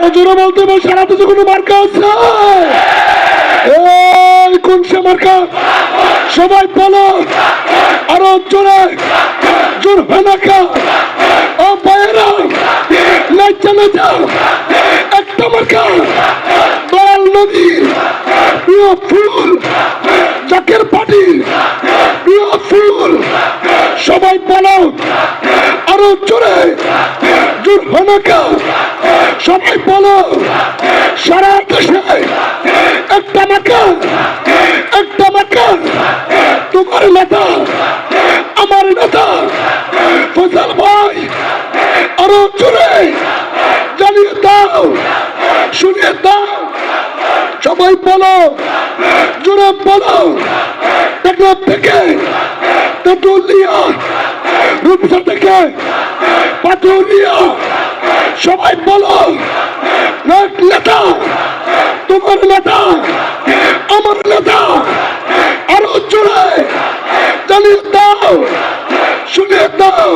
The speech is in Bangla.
আরও জোরে বলতে হবে সারা দেশে কোনো মার্কা আছে? কোন সে মার্কা? সবাই বলো। আরও জোরে। জোর হেনাকা ও ভাইয়েরা নাচা নাচা একটা মার্কা। দয়াল নদী, প্রিয় ফুল, জাকের পাটি প্রিয় ফুল। সবাই বলো। আরও জোরে। জোর হেনাকা সবাই বলো, সারা দেশে একটা মার্কা একটা মার্কা তোমার নেতা, আমার নেতা ফসল ভাই, আরও জোরে জানিয়ে দাও শুনিয়ে দাও, সবাই বলো, জোরে বলো টেকনাফ থেকে তেতুলিয়া রূপসা থেকে পাটুরিয়া সবাই বলো নেতা তোমার নেতা আমার নেতা আরও জোরে জানিয়ে দাও শুনে দাও।